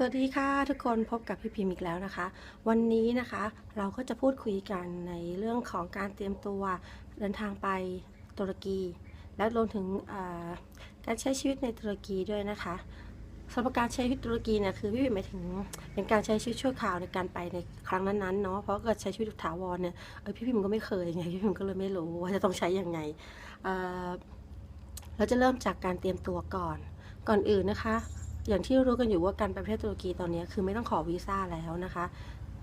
สวัสดีค่ะทุกคนพบกับพี่พิมพ์อีกแล้วนะคะ วันนี้นะคะเราก็จะพูดคุยกันในเรื่องของการเตรียมตัวเดินทางไปตุรกี และรวมถึงการใช้ชีวิตในตุรกีด้วยนะคะสำหรับการใช้ชีวิตตุรกีเนี่ยคือพี่พิมพ์หมายถึงเป็นการใช้ชีวิตชั่วคราวในการไปในครั้งนั้นๆเนาะเพราะเกิดใช้ชีวิตถาวรเนี่ยเออพี่พิมพ์ก็ไม่เคยไงพี่พิมพ์ก็เลยไม่รู้ว่าจะต้องใช้ยังไงเราจะเริ่มจากการเตรียมตัวก่อนก่อนอื่นนะคะ อย่างที่รู้กันอยู่ว่าการไปประเทศตุรกีตอนนี้คือไม่ต้องขอวีซ่าแล้วนะคะ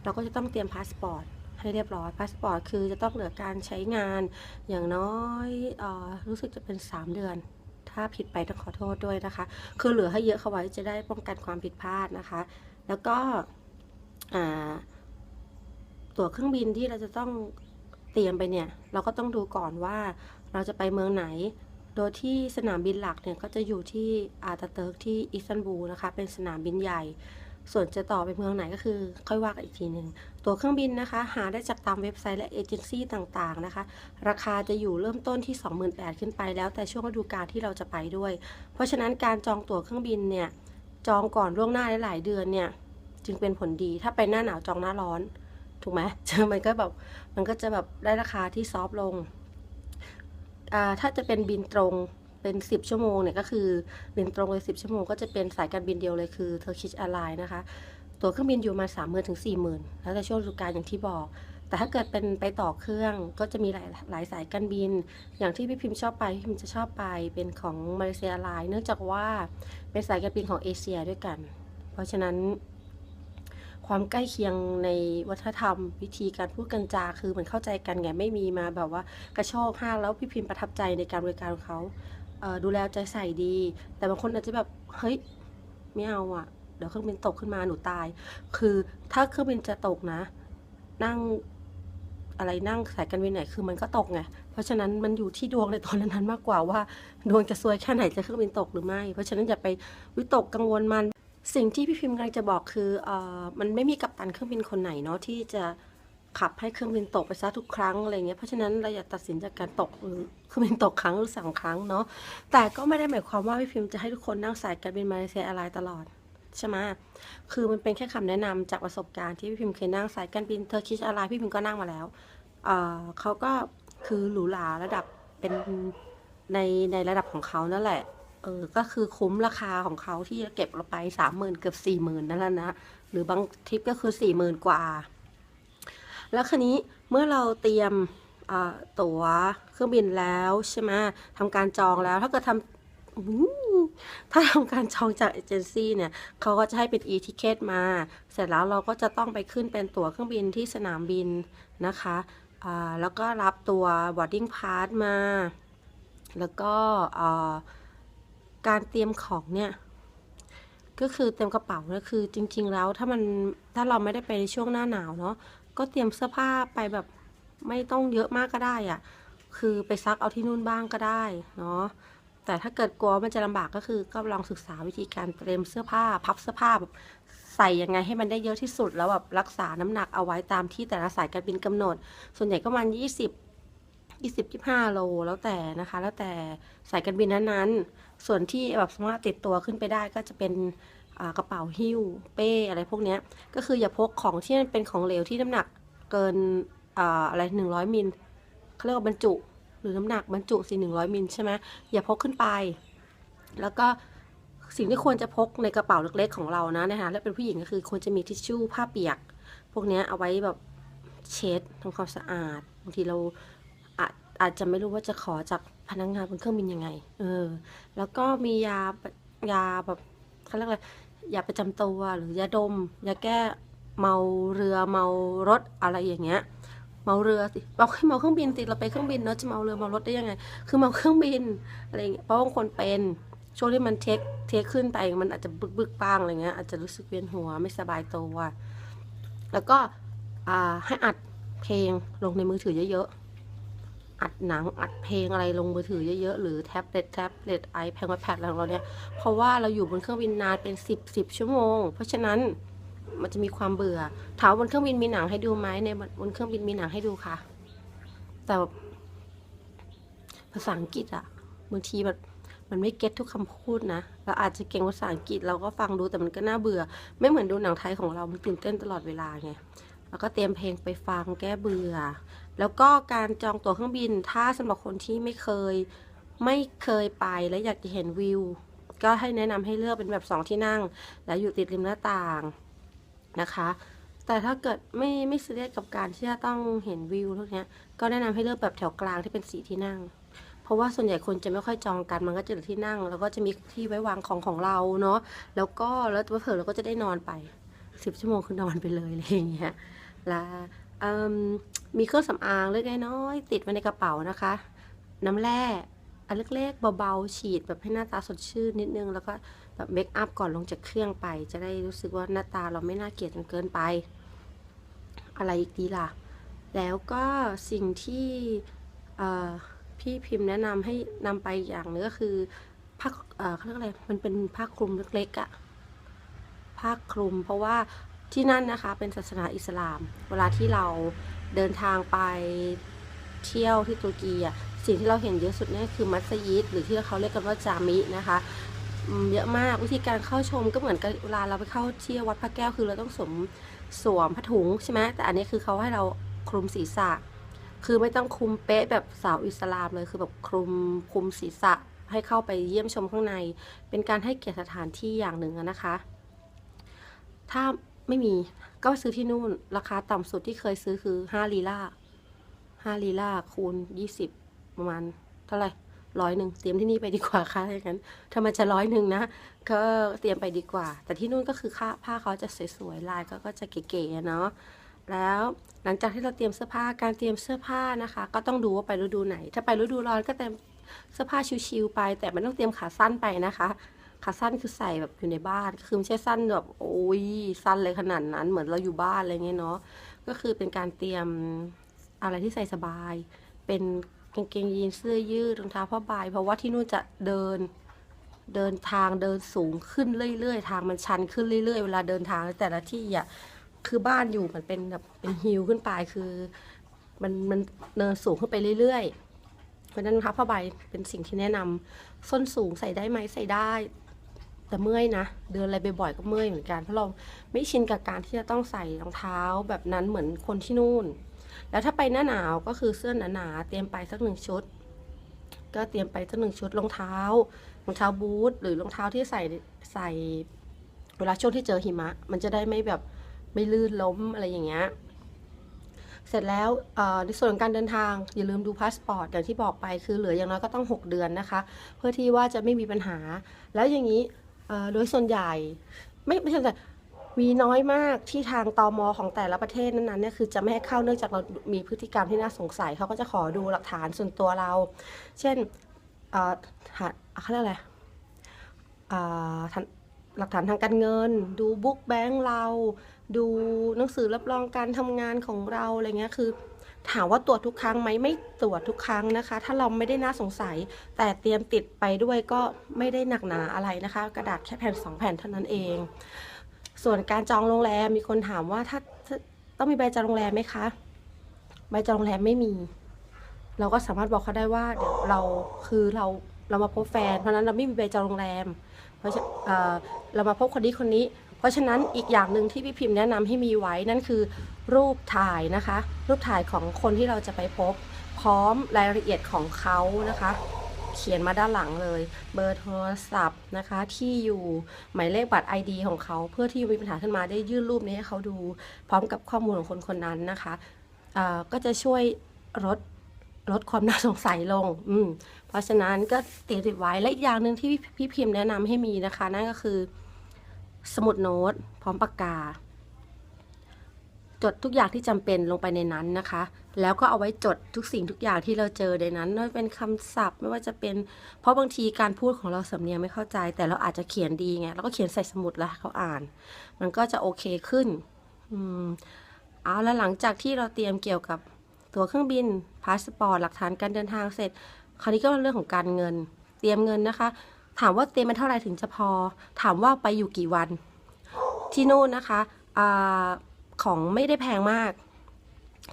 เราก็จะต้องเตรียมพาสปอร์ตให้เรียบร้อย พาสปอร์ตคือจะต้องเหลือการใช้งานอย่างน้อยออรู้สึกจะเป็น 3 เดือน ถ้าผิดไปต้องขอโทษด้วยนะคะ คือเหลือให้เยอะเข้าไว้จะได้ป้องกันความผิดพลาดนะคะ แล้วก็ตั๋วเครื่องบินที่เราจะต้องเตรียมไปเนี่ย เราก็ต้องดูก่อนว่าเราจะไปเมืองไหน โดยที่สนามบินหลักเนี่ยก็จะอยู่ที่อาตาเติร์กที่อิสตันบูลนะคะ เป็นสนามบินใหญ่ ส่วนจะต่อไปเมืองไหนก็คือค่อยว่ากันอีกทีหนึ่งตั๋วเครื่องบินนะคะ หาได้จากตามเว็บไซต์และเอเจนซี่ต่างๆนะคะ ราคาจะอยู่เริ่มต้นที่ 28,000ขึ้นไปแล้วแต่ช่วงฤดูกาลที่เราจะไปด้วย เพราะฉะนั้นการจองตั๋วเครื่องบินเนี่ยจองก่อนล่วงหน้าหลายเดือนเนี่ยจึงเป็นผลดีถ้าไปหน้าหนาวจองหน้าร้อน ถูกไหมมันก็แบบมันก็จะแบบได้ราคาที่ซอฟต์ลง ถ้าจะเป็นบินตรงเป็น 10 ชั่วโมงเนี่ยก็คือบินตรงเลย 10 ชั่วโมงก็จะเป็นสายการบินเดียวเลยคือ Turkish Airlines นะคะ ตั๋วเครื่องบินอยู่มา 3 0,000 ถึง 40,000 แล้วแต่ช่วงฤดูกาลอย่างที่บอก แต่ถ้าเกิดเป็นไปต่อเครื่องก็จะมีหลายหลายสายการบิน อย่างที่พี่พิมพ์ชอบไปพี่พิมพ์จะชอบไปเป็นของมาเลเซียไลน์เนื่องจากว่าเป็นสายการบินของเอเชียด้วยกัน เพราะฉะนั้น ความใกล้เคียงในวัฒนธรรม วิธีการพูดกันจาคือเหมือนเข้าใจกันไงไม่มีมาแบบว่ากระโชกห้างแล้วพี่พิมพ์ประทับใจในการบริการของเขาเดูแลใจใส่ดี แต่บางคนอาจจะแบบเฮ้ยไม่เอาอะเดี๋ยวเครื่องบินตกขึ้นมาหนูตาย คือถ้าเครื่องบินจะตกนะ นั่งอะไรนั่งสายการบินไหนคือมันก็ตกไง เพราะฉะนั้นมันอยู่ที่ดวงในตอนนั้นมากกว่าว่า ดวงจะซวยแค่ไหนจะเครื่องบินตกหรือไม่ เพราะฉะนั้นอย่าไปวิตกกังวลมัน สิ่งที่พี่พิมพ์กำลังจะบอกคือเออมันไม่มีกัปตันเครื่องบินคนไหนเนาะที่จะขับให้เครื่องบินตกไปซะทุกครั้งอะไรเงี้ยเพราะฉะนั้นเราอย่าตัดสินจากการตกหรือเครื่องบินตกครั้งหรือสองครั้งเนาะแต่ก็ไม่ได้หมายความว่าพี่พิมพ์จะให้ทุกคนนั่งสายการบินมาเลเซียแอร์ไลน์ตลอดใช่ไหมคือมันเป็นแค่คำแนะนำจากประสบการณ์ที่พี่พิมพ์เคยนั่งสายการบินเทอร์คิชแอร์ไลน์พี่พิมพ์ก็นั่งมาแล้วเออเขาก็คือหรูหราระดับเป็นในในระดับของเขานั่นแหละ เออก็คือคุ้มราคาของเขาที่จะเก็บเราไปสามหมื่นเกือบสี่หมื่นนั่นแหละนะหรือบางทริปก็คือสี่หมื่นกว่า แล้วคันนี้เมื่อเราเตรียมตั๋วเครื่องบินแล้วใช่ไหมทำการจองแล้วถ้าเกิดทำถ้าทำการจองจากเอเจนซี่เนี่ยเขาก็จะให้เป็น e-ticket มา เสร็จแล้วเราก็จะต้องไปขึ้นเป็นตั๋วเครื่องบินที่สนามบินนะคะแล้วก็รับตัว boarding pass มา แล้วก็ การเตรียมของเนี่ย ก็คือเตรียมกระเป๋าเนี่ยคือ จริง ๆ แล้วถ้ามันถ้าเราไม่ได้ไปในช่วงหน้าหนาวเนาะก็เตรียมเสื้อผ้าไปแบบไม่ต้องเยอะมากก็ได้อะคือไปซักเอาที่นู่นบ้างก็ได้เนาะแต่ถ้าเกิดกลัวมันจะลำบากก็คือ ก็ลองศึกษาวิธีการเตรียมเสื้อผ้า พับเสื้อผ้าแบบใส่ยังไงให้มันได้เยอะที่สุดแล้วแบบรักษาน้ำหนักเอาไว้ตามที่แต่ละสายการบินกำหนด ส่วนใหญ่ก็ประมาณ ยี่สิบยี่สิบห้าโล แล้วแต่นะคะ แล้วแต่สายการบินนั้นๆ ส่วนที่แบบสามารถติดตัวขึ้นไปได้ก็จะเป็นกระเป๋าหิ้ว เป้อะไรพวกนี้ก็คืออย่าพกของที่มันเป็นของเหลวที่น้ำหนักเกินอ่าอะไรหนึ่งร้อยมิลเขาเรียกว่าบรรจุ หรือน้ำหนักบรรจุสี่หนึ่งร้อยมิลใช่ไหมอย่าพกขึ้นไป แล้วก็สิ่งที่ควรจะพกในกระเป๋าเล็กๆของเรานะนะคะและเป็นผู้หญิงก็คือควรจะมีทิชชู่ผ้าเปียก พวกนี้เอาไว้แบบเช็ดทำความสะอาดบางทีเรา อาจจะไม่รู้ว่าจะขอจากพนักงานบนเครื่องบินยังไง เออ แล้วก็มียายาแบบเขาเรียกอะไรยาประจำตัวหรือยาดมยาแก้เมาเรือเมารถอะไรอย่างเงี้ย เมาเรือสิเราเมาเครื่องบินติเราไปเครื่องบินเนอะจะเมาเรือเมารถได้ยังไง คือเมาเครื่องบินอะไรอย่างเงี้ยเพราะบางคนเป็นช่วงที่มันเทคเทคขึ้นไปมันอาจจะบึกบึกบ้างอะไรเงี้ยอาจจะรู้สึกเวียนหัวไม่สบายตัวแล้วก็อ่าให้อัดเพลงลงในมือถือเยอะๆ อัดหนังอัดเพลงอะไรลงมือถือเยอะๆ หรือแท็บเล็ตแท็บเล็ตไอแพดแพดอะไรของเราเนี่ย เพราะว่าเราอยู่บนเครื่องบินนานเป็นสิบสิบชั่วโมง เพราะฉะนั้นมันจะมีความเบื่อ ถามว่าบนเครื่องบินมีหนังให้ดูไหมในบนเครื่องบินมีหนังให้ดูค่ะ แต่ภาษาอังกฤษอะบางทีแบบมันไม่เก็ตทุกคำพูดนะ เราอาจจะเก่งภาษาอังกฤษเราก็ฟังดูแต่มันก็น่าเบื่อ ไม่เหมือนดูหนังไทยของเรา มันตื่นเต้นตลอดเวลาไง แล้วก็เตรียมเพลงไปฟังแก้เบื่อ แล้วก็การจองตั๋วเครื่องบินถ้าสำหรับคนที่ไม่เคยไม่เคยไปและอยากจะเห็นวิว ก็ให้แนะนำให้เลือกเป็นแบบสองที่นั่ง แล้วอยู่ติดริมหน้าต่างนะคะ แต่ถ้าเกิดไม่ไม่ซีเรียสกับการที่จะต้องเห็นวิวพวกเนี้ยก็แนะนำให้เลือกแบบแถวกลางที่เป็นสีที่นั่ง เพราะว่าส่วนใหญ่คนจะไม่ค่อยจองกันมันก็จะเหลือที่นั่ง แล้วก็จะมีที่ไว้วางของของเราเนาะแล้วก็แล้วเผื่อเราก็จะได้นอนไปสิบชั่วโมงคือนอนไปเลยอะไรอย่างเงี้ยแล้วอิ่ มีเครื่องสำอางเล็กน้อยติดไว้ในกระเป๋านะคะ น้ำแร่อันเล็กๆเบาๆฉีดแบบให้หน้าตาสดชื่นนิดนึง แล้วก็แบบเมคอัพก่อนลงจากเครื่องไป จะได้รู้สึกว่าหน้าตาเราไม่น่าเกลียดจนเกินไป อะไรอีกดีล่ะ แล้วก็สิ่งที่พี่พิมพ์แนะนำให้นำไปอย่างหนึงก็คือผ้าเอ่อเขาเรียกอะไรมันเป็นผ้าคลุมเล็กๆอะผ้าคลุม เพราะว่าที่นั่นนะคะเป็นศาสนาอิสลาม เวลาที่เรา เดินทางไปเที่ยวที่ตุรกีอะสิ่งที่เราเห็นเยอะสุดนี่คือมัสยิด หรือที่เขาเรียกกันว่าจามินะคะเยอะมากวิธีการเข้าชมก็เหมือนกับเวลาเราไปเข้าเที่ยววัดพระแก้วคือเราต้องสวมสวมผ้าถุงใช่ไหมแต่อันนี้คือเขาให้เราคลุมศีรษะ คือไม่ต้องคลุมเป๊ะแบบสาวอิสลามเลยคือแบบคลุมคลุมศีรษะให้เข้าไปเยี่ยมชมข้างใน เป็นการให้เกียรติสถานที่อย่างหนึ่งนะคะ ถ้า ไม่มี ก็ซื้อที่นู่น ราคาต่ำสุดที่เคยซื้อคือห้าลีลาห้าลีลาคูณยี่สิบประมาณเท่าไหร่ร้อยหนึ่งเตรียมที่นี่ไปดีกว่าค่ะถ้าอย่างนั้นถ้ามันจะร้อยหนึ่งนะ ก็เตรียมไปดีกว่า แต่ที่นู่นก็คือค่าผ้าเขาจะสวยๆลายก็ก็จะเก๋ๆเนาะแล้วหลังจากที่เราเตรียมเสื้อผ้าการเตรียมเสื้อผ้านะคะ ก็ต้องดูว่าไปฤดูไหน ถ้าไปฤดูร้อนก็เตรียมเสื้อผ้าชิวๆไป แต่ไม่ต้องเตรียมขาสั้นไปนะคะ ขาสั้นคือใส่แบบอยู่ในบ้านคือไม่ใช่สั้นแบบโอ้ยสั้นเลยขนาดนั้น เหมือนเราอยู่บ้านอะไรเงี้ยเนาะก็คือเป็นการเตรียมอะไรที่ใส่สบาย เป็นกางเกงยีนเสื้อยืดรองเท้าผ้าใบเพราะว่าที่นู่นจะเดินเดินทางเดินสูงขึ้นเรื่อยๆ ทางมันชันขึ้นเรื่อย ๆ เวลาเดินทางแต่ละที่อะคือบ้านอยู่มันเป็นแบบเป็นฮิลขึ้นไปคือมันมันเนินสูงขึ้นไปเรื่อยๆ เพราะฉะนั้นรองเท้าผ้าใบเป็นสิ่งที่แนะนำส้นสูงใส่ได้ไหมใส่ได้ แต่เมื่อยนะ เดินอะไรบ่อยๆก็เมื่อยเหมือนกันเพราะเราไม่ชินกับการที่จะต้องใส่รองเท้าแบบนั้นเหมือนคนที่นู่น แล้วถ้าไปหน้าหนาวก็คือเสื้อหนาๆเตรียมไปสักหนึ่งชุด ก็เตรียมไปสักหนึ่งชุดรองเท้ารองเท้าบูทหรือรองเท้าที่ใส่ใส่เวลาช่วงที่เจอหิมะ มันจะได้ไม่แบบไม่ลื่นล้มอะไรอย่างเงี้ยเสร็จแล้วอ่อในส่วนของการเดินทางอย่าลืมดูพาสปอร์ตอย่างที่บอกไปคือเหลืออย่างน้อยก็ต้อง 6 เดือนนะคะ เพื่อที่ว่าจะไม่มีปัญหา แล้วอย่างนี้ โดยส่วนใหญ่ไม่ไม่ใช่แต่มีน้อยมากที่ทางตอมของแต่ละประเทศนั้นๆเนี่ยคือจะไม่ให้เข้าเนื่องจากเรามีพฤติกรรมที่น่าสงสัยเขาก็จะขอดูหลักฐานส่วนตัวเรา เช่นเอ่อหาเขาเรียกอะไรหลักฐานทางการเงิน ดูบุ๊กแบงค์เรา ดูหนังสือรับรองการทำงานของเราอะไรเงี้ยคือ ถามว่าตรวจทุกครั้งไหมไม่ตรวจทุกครั้งนะคะ ถ้าเราไม่ได้น่าสงสัย แต่เตรียมติดไปด้วยก็ไม่ได้หนักหนาอะไรนะคะ กระดาษแค่แผ่นสองแผ่นเท่านั้นเอง ส่วนการจองโรงแรมมีคนถามว่าถ้าต้องมีใบจองโรงแรมไหมคะ ใบจองโรงแรมไม่มี เราก็สามารถบอกเขาได้ว่าเดี๋ยวเราคือเราเรามาพบแฟน เพราะนั้นเราไม่มีใบจองโรงแรม เพราะฉะเออเรามาพบคนนี้คนนี้ เพราะฉะนั้นอีกอย่างหนึ่งที่พี่พิมพ์แนะนำให้มีไว้นั่นคือ รูปถ่ายนะคะ รูปถ่ายของคนที่เราจะไปพบ พร้อมรายละเอียดของเขานะคะ เขียนมาด้านหลังเลย เบอร์โทรศัพท์นะคะ ที่อยู่หมายเลขบัตร ID ของเขา เพื่อที่มีปัญหาขึ้นมาได้ยื่นรูปนี้ให้เขาดู พร้อมกับข้อมูลของคนคนนั้นนะคะก็จะช่วยลดลดความน่าสงสัยลง อืม เพราะฉะนั้นก็ติดติดไว้ และอีกอย่างหนึ่งที่พี่พิมพ์แนะนำให้มีนะคะ นั่นก็คือ สมุดโน้ต พร้อมปากกา จดทุกอย่างที่จำเป็นลงไปในนั้นนะคะ แล้วก็เอาไว้จดทุกสิ่งทุกอย่างที่เราเจอในนั้นไม่ว่าเป็นคำศัพท์ ไม่ว่าจะเป็น เพราะบางทีการพูดของเราสำเนียงไม่เข้าใจ แต่เราอาจจะเขียนดีไงเราก็เขียนใส่สมุดแล้วเขาอ่าน มันก็จะโอเคขึ้นอืมเอาแล้วหลังจากที่เราเตรียมเกี่ยวกับตั๋วเครื่องบินพาสปอร์ตหลักฐานการเดินทางเสร็จ คราวนี้ก็เรื่องของการเงิน เตรียมเงินนะคะ ถามว่าเตรียมมาเท่าไหร่ถึงจะพอ ถามว่าไปอยู่กี่วัน ที่นู่นนะคะอ่า ของไม่ได้แพงมาก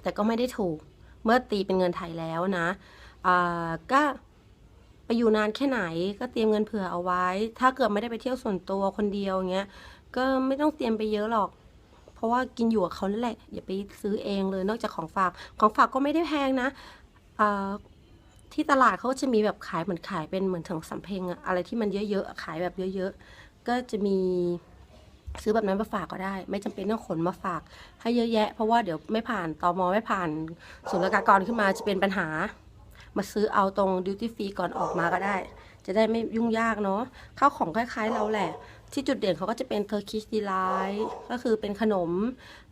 แต่ก็ไม่ได้ถูก เมื่อตีเป็นเงินไทยแล้วนะก็ไปอยู่นานแค่ไหนก็เตรียมเงินเผื่อเอาไว้ ถ้าเกิดไม่ได้ไปเที่ยวส่วนตัวคนเดียวเงี้ย ก็ไม่ต้องเตรียมไปเยอะหรอก เพราะว่ากินอยู่กับเขานั่นแหละ อย่าไปซื้อเองเลย นอกจากของฝาก ของฝากก็ไม่ได้แพงนะที่ตลาดเขาจะมีแบบขายเหมือนขายเป็นเหมือนถังสำเพ็งอะอะไรที่มันเยอะๆ ขายแบบเยอะๆ ก็จะมี ซื้อแบบนั้นมาฝากก็ได้ ไม่จำเป็นต้องขนมาฝาก ให้เยอะแยะ เพราะว่าเดี๋ยวไม่ผ่านตอมไม่ผ่านศุลกากรขึ้นมาจะเป็นปัญหา มาซื้อเอาตรงดิวตี้ฟรีก่อนออกมาก็ได้ จะได้ไม่ยุ่งยากเนาะข้าวของคล้ายๆเราแหละ ที่จุดเด่นเขาก็จะเป็นเทอร์คิชดีไลท์ก็คือเป็นขนม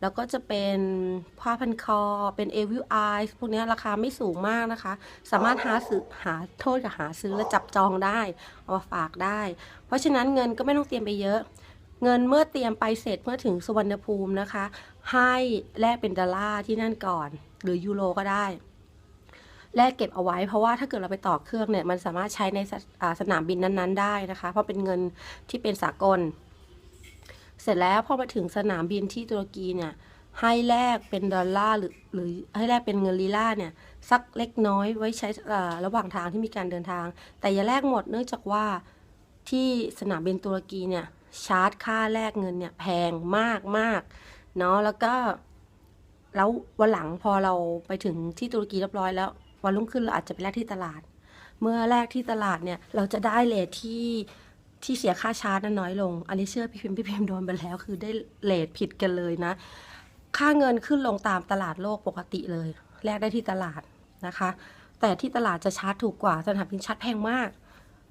แล้วก็จะเป็นผ้าพันคอ เป็นเอวิลไอพวกนี้ราคาไม่สูงมากนะคะ สามารถหาซื้อหาโทษกับหาซื้อและจับจองได้เอามาฝากได้ เพราะฉะนั้นเงินก็ไม่ต้องเตรียมไปเยอะ เงินเมื่อเตรียมไปเสร็จเมื่อถึงสุวรรณภูมินะคะ ให้แลกเป็นดอลลาร์ที่นั่นก่อน หรือยูโรก็ได้แลกเก็บเอาไว้เพราะว่าถ้าเกิดเราไปต่อเครื่องเนี่ยมันสามารถใช้ในสสนามบินนั้น ๆ ได้นะคะ เพราะเป็นเงินที่เป็นสากล เสร็จแล้วพอมาถึงสนามบินที่ตุรกีเนี่ยให้แลกเป็นดอลลาร์หรือหรือให้แลกเป็นเงินลีลาเนี่ยสักเล็กน้อยไว้ใช้ระหว่างทางที่มีการเดินทาง แต่อย่าแลกหมดเนื่องจากว่าที่สนามบินตุรกีเนี่ย ชาร์จค่าแลกเงินเนี่ยแพงมากมากเนาะแล้วก็แล้ววันหลังพอเราไปถึงที่ตุรกีเรียบร้อยแล้ว วันรุ่งขึ้นเราอาจจะไปแลกที่ตลาด เมื่อแลกที่ตลาดเนี่ยเราจะได้เลทที่ที่เสียค่าชาร์จนั้นน้อยลง อันนี้เชื่อพี่พิมพ์พี่พิมพ์โดนไปแล้ว คือได้เลทผิดกันเลยนะ ค่าเงินขึ้นลงตามตลาดโลกปกติเลย แลกได้ที่ตลาดนะคะ แต่ที่ตลาดจะชาร์จถูกกว่าสนามบินชาร์จแพงมาก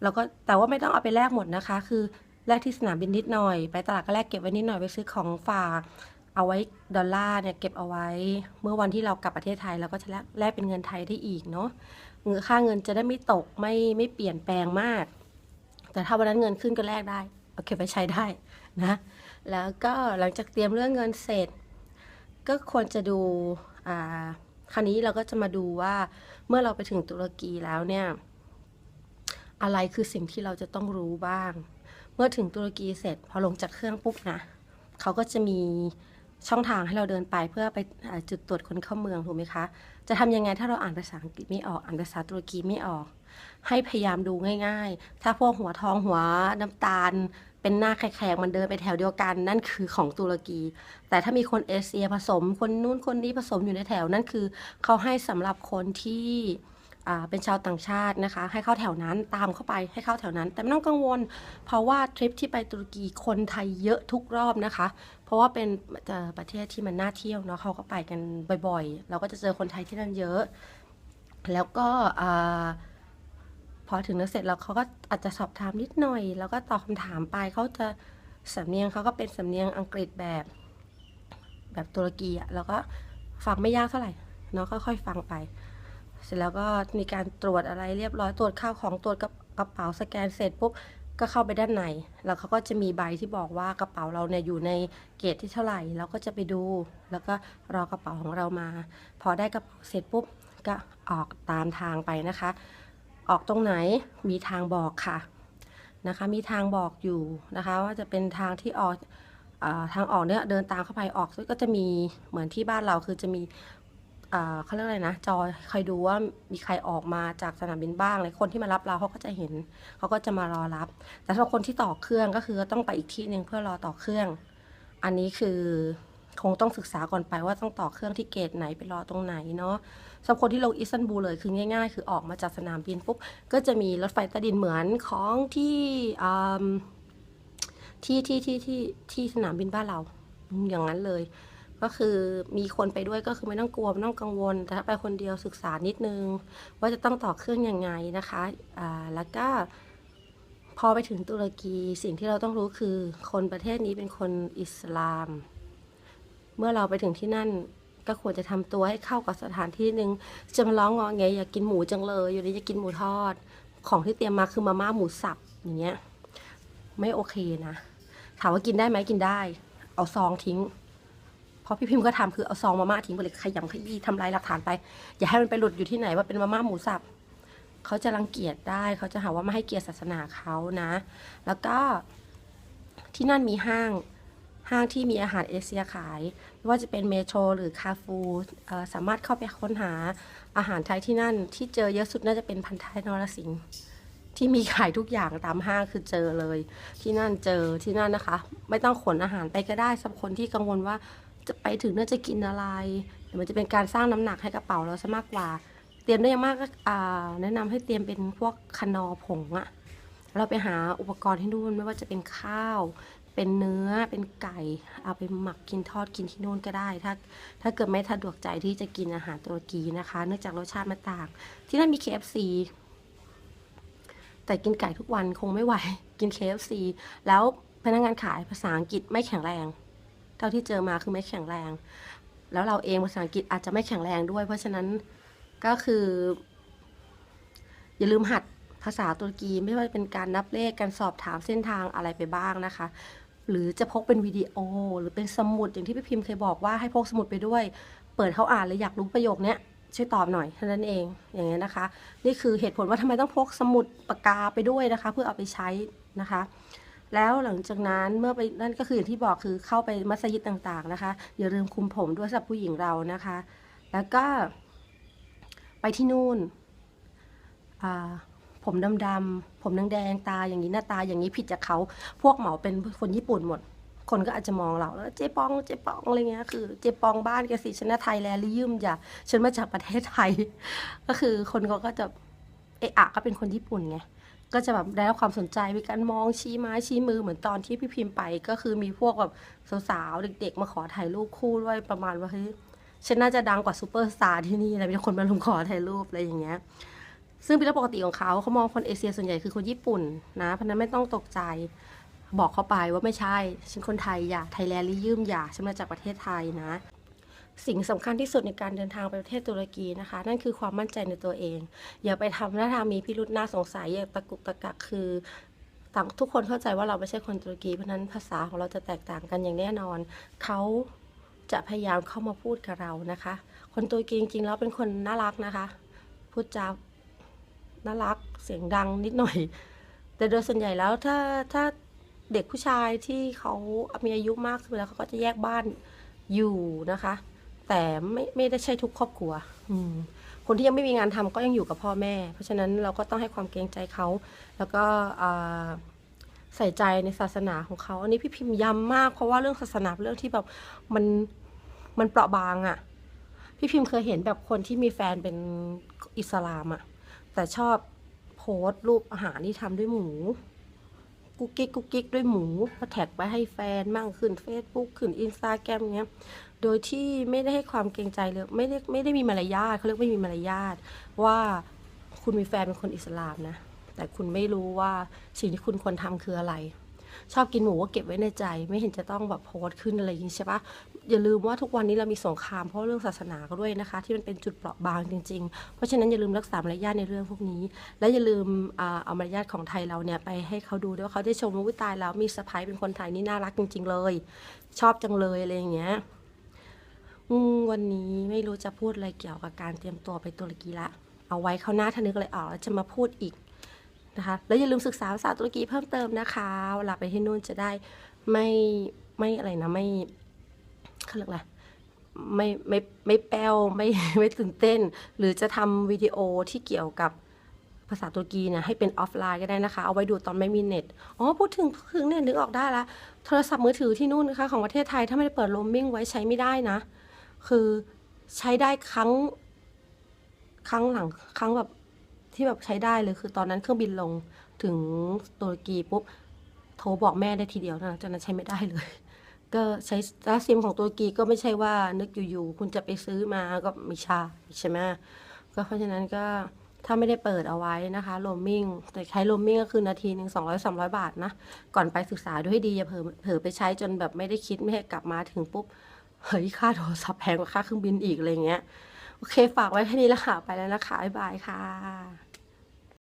แล้วก็แต่ว่าไม่ต้องเอาไปแลกหมดนะคะ คือ แลกที่สนามบินนิดหน่อย ไปตลาดก็แลกเก็บไว้นิดหน่อยไปซื้อของฝากเอาไว้ดอลลาร์เนี่ยเก็บเอาไว้ เมื่อวันที่เรากลับประเทศไทยเราก็จะแลกแลกเป็นเงินไทยได้อีกเนาะเงินค่าเงินจะได้ไม่ตกไม่ไม่เปลี่ยนแปลงมาก แต่ถ้าวันนั้นเงินขึ้นก็แลกได้เอาเก็บไว้ใช้ได้นะแล้วก็หลังจากเตรียมเรื่องเงินเสร็จ ก็ควรจะดูอ่าคราวนี้เราก็จะมาดูว่าเมื่อเราไปถึงตุรกีแล้วเนี่ย อะไรคือสิ่งที่เราจะต้องรู้บ้าง เมื่อถึงตุรกีเสร็จพอลงจากเครื่องปุ๊บนะเขาก็จะมีช่องทางให้เราเดินไปเพื่อไปอจุดตรวจคนเข้าเมืองถูกไหมคะ จะทำยังไงถ้าเราอ่านภาษาอังกฤษไม่ออกอ่านภาษาตุรกีไม่ออก ให้พยายามดูง่าย ๆ ถ้าพวกหัวทองหัวน้ำตาล เป็นหน้าแขกๆมันเดินไปแถวเดียวกัน นั่นคือของตุรกี แต่ถ้ามีคนเอเชียผสม คนนู้นคนนี้ผสมอยู่ในแถวนั่นคือเขาให้สำหรับคนที่ เป็นชาวต่างชาตินะคะ ให้เข้าแถวนั้นตามเข้าไปให้เข้าแถวนั้น แต่ไม่ต้องกังวล เพราะว่าทริปที่ไปตุรกีคนไทยเยอะทุกรอบนะคะ เพราะว่าเป็นประเทศที่มันน่าเที่ยวเนาะเขาก็ไปกันบ่อยๆ เราก็จะเจอคนไทยที่นั่นเยอะ แล้วก็อพอถึงนั้นเสร็จแล้วเขาก็อาจจะสอบถามนิดหน่อย แล้วก็ตอบคำถามไปเขาจะสำเนียงเขาก็เป็นสำเนียงอังกฤษแบบ แบบตุรกีอะแล้วก็ฟังไม่ยากเท่าไหร่เนาะค่อยๆฟังไป เสร็จแล้วก็มีการตรวจอะไรเรียบร้อยตรวจข้าวของตรวจกระเป๋าสแกนเสร็จปุ๊บก็เข้าไปด้านใน แล้วเขาก็จะมีใบที่บอกว่ากระเป๋าเราเนี่ยอยู่ในเกรดที่เท่าไหร่เราก็จะไปดู แล้วก็รอกระเป๋าของเรามา พอได้กระเป๋าเสร็จปุ๊บก็ออกตามทางไปนะคะ ออกตรงไหนมีทางบอกค่ะนะคะ มีทางบอกอยู่นะคะ ว่าจะเป็นทางที่ออกอทางออกเนี่ยเดินตามเข้าไปออกก็จะมีเหมือนที่บ้านเราคือจะมี เขาเรียกอะไรนะ จอคอยดูว่ามีใครออกมาจากสนามบินบ้างเลยคนที่มารับเราเขาก็จะเห็นเขาก็จะมารอรับ แต่ถ้าคนที่ต่อเครื่องก็คือต้องไปอีกที่หนึ่งเพื่อรอต่อเครื่อง อันนี้คือคงต้องศึกษาก่อนไปว่าต้องต่อเครื่องที่เกตไหนไปรอตรงไหนเนาะสำหรับคนที่ลงอิสตันบูลเลยคือง่าย ๆ คือออกมาจากสนามบินปุ๊บก็จะมีรถไฟใต้ดินเหมือนของที่ที่ที่ที่ที่ที่สนามบินบ้านเราอย่างนั้นเลย ก็คือมีคนไปด้วยก็คือไม่ต้องกลัวไม่ต้องกังวล แต่ถ้าไปคนเดียวศึกษานิดนึง ว่าจะต้องต่อเครื่องยังไงนะคะอ่าแล้วก็พอไปถึงตุรกีสิ่งที่เราต้องรู้คือคนประเทศนี้เป็นคนอิสลาม เมื่อเราไปถึงที่นั่นก็ควรจะทำตัวให้เข้ากับสถานที่หนึ่งจะมาร้องงอแงอยากกินหมูจังเลย อยู่ดีจะกินหมูทอด ของที่เตรียมมาคือมาม่าหมูสับอย่างเงี้ยไม่โอเคนะ ถามว่ากินได้ไหมกินได้ เอาซองทิ้ง ราะพี่พิมพ์ก็ทำคือเอาซองมาม่าทิ้งไปเลยขยำขยี้ทำลายหลักฐานไป อย่าให้มันไปหลุดอยู่ที่ไหนว่าเป็นมาม่าหมูสับเขาจะรังเกียจได้เขาจะหาว่าไม่ให้เกียรติศาสนาเขานะ แล้วก็ที่นั่นมีห้างห้างที่มีอาหารเอเชียขาย ไม่ว่าจะเป็นเมโทรหรือคาฟูสามารถเข้าไปค้นหาอาหารไทยที่นั่น ที่เจอเยอะสุดน่าจะเป็นพันท้ายนรสิงห์ที่มีขายทุกอย่างตามห้างคือเจอเลย ที่นั่นเจอที่นั่นนะคะ ไม่ต้องขนอาหารไปก็ได้สำหรับคนที่กังวลว่า จะไปถึงน่าจะกินอะไรเดี๋ยวมันจะเป็นการสร้างน้ำหนักให้กระเป๋าเราซะมากกว่า เตรียมได้ยังมากก็แนะนำให้เตรียมเป็นพวกคนอผงอะเราไปหาอุปกรณ์ที่นู่นไม่ว่าจะเป็นข้าว เป็นเนื้อเป็นไก่ เอาไปหมักกินทอดกินที่นู่นก็ได้ ถ้าถ้าเกิดไม่สะดวกใจที่จะกินอาหารตุรกีนะคะ เนื่องจากรสชาติมันต่าง ที่นั่นมี KFC แต่กินไก่ทุกวันคงไม่ไหว กิน KFC แล้วพนักงานขายภาษาอังกฤษไม่แข็งแรง เท่าที่เจอมาคือไม่แข็งแรง แล้วเราเองภาษาอังกฤษอาจจะไม่แข็งแรงด้วย เพราะฉะนั้นก็คือ อย่าลืมหัดภาษาตุรกีไม่ว่าจะเป็นการนับเลขการสอบถามเส้นทางอะไรไปบ้างนะคะ หรือจะพกเป็นวิดีโอ หรือเป็นสมุดอย่างที่พี่พิมพ์เคยบอกว่าให้พกสมุดไปด้วย เปิดเขาอ่านเลยอยากรู้ประโยคเนี้ยช่วยตอบหน่อยเท่านั้นเองอย่างเงี้ยนะคะ นี่คือเหตุผลว่าทำไมต้องพกสมุดปากกาไปด้วยนะคะ เพื่อเอาไปใช้นะคะ แล้วหลังจากนั้นเมื่อไปนั่นก็คืออย่างที่บอกคือเข้าไปมัสยิดต่างๆนะคะ อย่าลืมคุมผมด้วยสำหรับผู้หญิงเรานะคะ แล้วก็ไปที่นู่นอ่าผมดำๆผมแดงๆตาอย่างนี้หน้าตาอย่างนี้ผิดจากเขาพวกเหมาเป็นคนญี่ปุ่นหมด คนก็อาจจะมองเราแล้วเจ๊ปองเจ๊ปองอะไรเงี้ยคือเจ๊ปองบ้านแกสิฉันะไทยแลนด์ลิยืมจ้ะฉันมาจากประเทศไทย ก็คือคนเขาก็จะเอะอะก็เป็นคนญี่ปุ่นไง ก็จะแบบได้รับความสนใจมีการมองชี้ไม้ชี้มือเหมือนตอนที่พี่พิมพ์ไปก็คือมีพวกแบบสาวๆเด็ก ๆ มาขอถ่ายรูปคู่ด้วยประมาณว่าเฮ้ยฉันน่าจะดังกว่าซูเปอร์สตาร์ที่นี่นะมีคนมาลุมขอถ่ายรูปอะไรอย่างเงี้ยซึ่งเป็นเรื่องปกติของเขาเขามองคนเอเชียส่วนใหญ่คือคนญี่ปุ่นนะเพราะนั้นไม่ต้องตกใจบอกเขาไปว่าไม่ใช่ฉันคนไทยอย่าไทยแลนด์ลิยืมอย่าฉันมาจากประเทศไทยนะ สิ่งสำคัญที่สุดในการเดินทางไปประเทศตุรกีนะคะ นั่นคือความมั่นใจในตัวเอง อย่าไปทำหน้าทางมีพิรุษน่าสงสัยอย่าตะกุกตะกักคือต่างทุกคนเข้าใจว่าเราไม่ใช่คนตุรกีเพราะฉะนั้นภาษาของเราจะแตกต่างกันอย่างแน่นอน เขาจะพยายามเข้ามาพูดกับเรานะคะ คนตุรกีจริงๆแล้วเป็นคนน่ารักนะคะ พูดจาน่ารักเสียงดังนิดหน่อย แต่โดยส่วนใหญ่แล้วถ้าถ้าเด็กผู้ชายที่เขามีอายุมากขึ้นแล้วเขาก็จะแยกบ้านอยู่นะคะ แต่ไม่ไม่ได้ใช่ทุกครอบครัว อืมคนที่ยังไม่มีงานทำก็ยังอยู่กับพ่อแม่ เพราะฉะนั้นเราก็ต้องให้ความเกรงใจเขา แล้วก็ใส่ใจในศาสนาของเขา อันนี้พี่พิมพ์ย้ำมาก เพราะว่าเรื่องศาสนาเรื่องที่แบบมันมันเปราะบางอะ่ะ พี่พิมพ์เคยเห็นแบบคนที่มีแฟนเป็นอิสลามอะ่ะ แต่ชอบโพสต์รูปอาหารที่ทำด้วยหมู กุ๊กกิ๊กกุ๊กกิ๊กด้วยหมูก็แท็กไปให้แฟนมั่งขึ้น Facebook ขึ้นอินสตาแกรมเงี้ยโดยที่ไม่ได้ให้ความเกรงใจเลยไม่ได้ไม่ได้มีมารยาทเขาเรียกไม่มีมารยาทว่าคุณมีแฟนเป็นคนอิสลามนะ แต่คุณไม่รู้ว่าสิ่งที่คุณควรทำคืออะไร ชอบกินหมูก็เก็บไว้ในใจ ไม่เห็นจะต้องแบบโพสต์ขึ้นอะไรอย่างนี้ใช่ปะ อย่าลืมว่าทุกวันนี้เรามีสงครามเพราะเรื่องศาสนาก็ด้วยนะคะ ที่มันเป็นจุดเปราะบางจริง ๆ เพราะฉะนั้นอย่าลืมรักษามารยาทในเรื่องพวกนี้ และอย่าลืมเอามารยาทของไทยเราเนี่ยไปให้เขาดูด้วยว่าเขาได้ชมว่าอุ๊ยตายแล้วมีสะพ้ายเป็นคนไทยนี่น่ารักจริง ๆ เลย ชอบจังเลยอะไรอย่างเงี้ยวันนี้ไม่รู้จะพูดอะไรเกี่ยวกับการเตรียมตัวไปตุรกีละ เอาไว้เขาหน้าถ้านึกอะไรออกแล้วจะมาพูดอีกนะคะแล้วอย่าลืมศึกษาภาษาตุรกีเพิ่มเติมนะคะเวลาไปที่นู่นจะได้ไม่ไม่อะไรนะไม่ เขาเรียกอะไรไม่ไม่ไม่แป้วไม่ไม่ตื่นเต้น หรือจะทำวิดีโอที่เกี่ยวกับภาษาตุรกีเนี่ยให้เป็นออฟไลน์ก็ได้นะคะ เอาไว้ดูตอนไม่มีเน็ต อ๋อ พูดถึงถึงเนี่ยนึกออกได้ละโทรศัพท์มือถือที่นู่นนะคะ ของประเทศไทยถ้าไม่ได้เปิดโรมมิ่งไว้ใช้ไม่ได้นะ คือใช้ได้ครั้ง ครั้งหลังครั้งแบบที่แบบใช้ได้เลยคือตอนนั้นเครื่องบินลงถึงตุรกีปุ๊บ โทรบอกแม่ได้ทีเดียวนะจากนั้นใช้ไม่ได้เลย ก็ใช้แล้วซิมของตุรกีก็ไม่ใช่ว่านึกอยู่ๆคุณจะไปซื้อมาก็ไม่ใช่ใช่ไหมก็เพราะฉะนั้นก็ถ้าไม่ได้เปิดเอาไว้นะคะโรมมิ่งแต่ใช้โรมมิ่งก็คือนาทีหนึ่งสองร้อยสามร้อยบาทนะ ก่อนไปศึกษาดูให้ดี อย่าเผลอเผลอไปใช้จนแบบไม่ได้คิดไม่ให้กลับมาถึงปุ๊บ เฮ้ย ค่าโทรศัพท์แพงกว่าค่าเครื่องบินอีกอะไรเงี้ย โอเค ฝากไว้แค่นี้ละค่ะ ไปแล้วนะคะ บ๊ายบายค่ะ